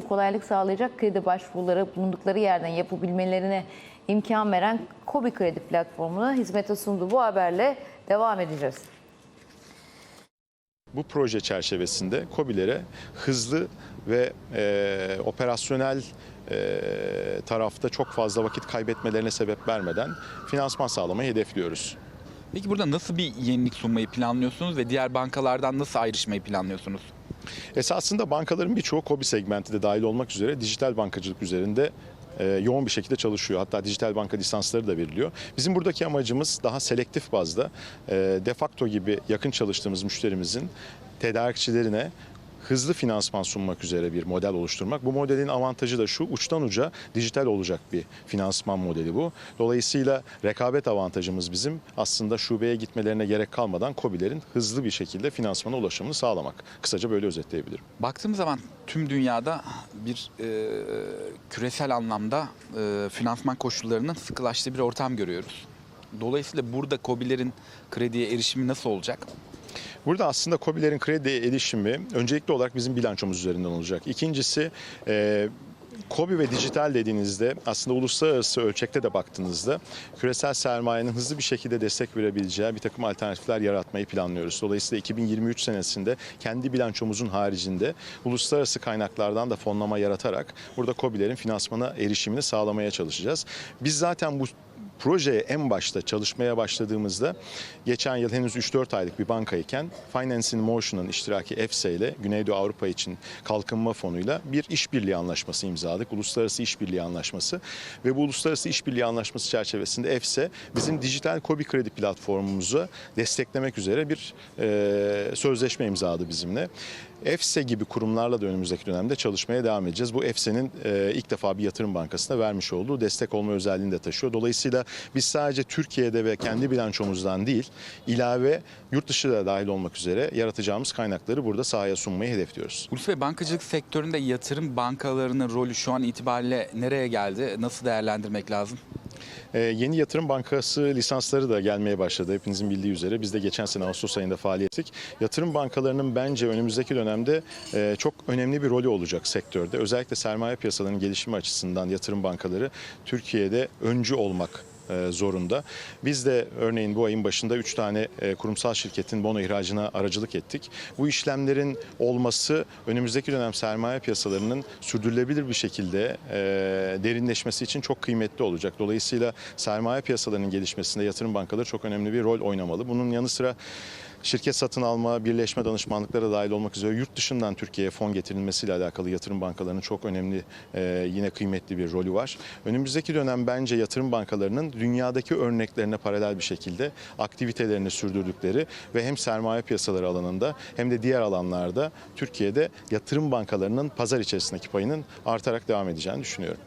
kolaylık sağlayacak kredi başvuruları bulundukları yerden yapabilmelerine imkan veren Kobi Kredi platformuna hizmete sunduğu bu haberle devam edeceğiz. Bu proje çerçevesinde KOBİ'lere hızlı ve e, operasyonel e, tarafta çok fazla vakit kaybetmelerine sebep vermeden finansman sağlamayı hedefliyoruz. Peki burada nasıl bir yenilik sunmayı planlıyorsunuz ve diğer bankalardan nasıl ayrışmayı planlıyorsunuz? Esasında bankaların birçoğu KOBİ segmenti de dahil olmak üzere dijital bankacılık üzerinde e, yoğun bir şekilde çalışıyor. Hatta dijital banka lisansları da veriliyor. Bizim buradaki amacımız daha selektif bazda e, defakto gibi yakın çalıştığımız müşterimizin tedarikçilerine hızlı finansman sunmak üzere bir model oluşturmak. Bu modelin avantajı da şu uçtan uca dijital olacak bir finansman modeli bu. Dolayısıyla rekabet avantajımız bizim aslında şubeye gitmelerine gerek kalmadan KOBİ'lerin hızlı bir şekilde finansmana ulaşımını sağlamak. Kısaca böyle özetleyebilirim. Baktığımız zaman tüm dünyada bir e, küresel anlamda e, finansman koşullarının sıkılaştığı bir ortam görüyoruz. Dolayısıyla burada COBİ'lerin krediye erişimi nasıl olacak? Burada aslında KOBİ'lerin krediye erişimi öncelikli olarak bizim bilançomuz üzerinden olacak. İkincisi e, KOBİ ve dijital dediğinizde aslında uluslararası ölçekte de baktığınızda küresel sermayenin hızlı bir şekilde destek verebileceği bir takım alternatifler yaratmayı planlıyoruz. Dolayısıyla 2023 senesinde kendi bilançomuzun haricinde uluslararası kaynaklardan da fonlama yaratarak burada KOBİ'lerin finansmana erişimini sağlamaya çalışacağız. Biz zaten bu projeye en başta çalışmaya başladığımızda geçen yıl henüz 3-4 aylık bir bankayken Finance in Motion'ın iştiraki EFSE ile Güneydoğu Avrupa için kalkınma fonuyla bir işbirliği anlaşması imzaladık. Uluslararası işbirliği anlaşması ve bu uluslararası işbirliği anlaşması çerçevesinde EFSE bizim dijital kobi kredi platformumuzu desteklemek üzere bir e, sözleşme imzaladı bizimle. EFSE gibi kurumlarla da önümüzdeki dönemde çalışmaya devam edeceğiz. Bu EFSE'nin e, ilk defa bir yatırım bankasına vermiş olduğu destek olma özelliğini de taşıyor. Dolayısıyla biz sadece Türkiye'de ve kendi bilançomuzdan değil, ilave yurt dışı da dahil olmak üzere yaratacağımız kaynakları burada sahaya sunmayı hedefliyoruz. Hulusi Bey bankacılık sektöründe yatırım bankalarının rolü şu an itibariyle nereye geldi? Nasıl değerlendirmek lazım? Ee, yeni yatırım bankası lisansları da gelmeye başladı hepinizin bildiği üzere. Biz de geçen sene Ağustos ayında faaliyet. Yatırım bankalarının bence önümüzdeki dönemde e, çok önemli bir rolü olacak sektörde. Özellikle sermaye piyasalarının gelişimi açısından yatırım bankaları Türkiye'de öncü olmak zorunda. Biz de örneğin bu ayın başında 3 tane e, kurumsal şirketin bono ihracına aracılık ettik. Bu işlemlerin olması önümüzdeki dönem sermaye piyasalarının sürdürülebilir bir şekilde e, derinleşmesi için çok kıymetli olacak. Dolayısıyla sermaye piyasalarının gelişmesinde yatırım bankaları çok önemli bir rol oynamalı. Bunun yanı sıra şirket satın alma, birleşme danışmanlıklara dahil olmak üzere yurt dışından Türkiye'ye fon getirilmesiyle alakalı yatırım bankalarının çok önemli e, yine kıymetli bir rolü var. Önümüzdeki dönem bence yatırım bankalarının dünyadaki örneklerine paralel bir şekilde aktivitelerini sürdürdükleri ve hem sermaye piyasaları alanında hem de diğer alanlarda Türkiye'de yatırım bankalarının pazar içerisindeki payının artarak devam edeceğini düşünüyorum.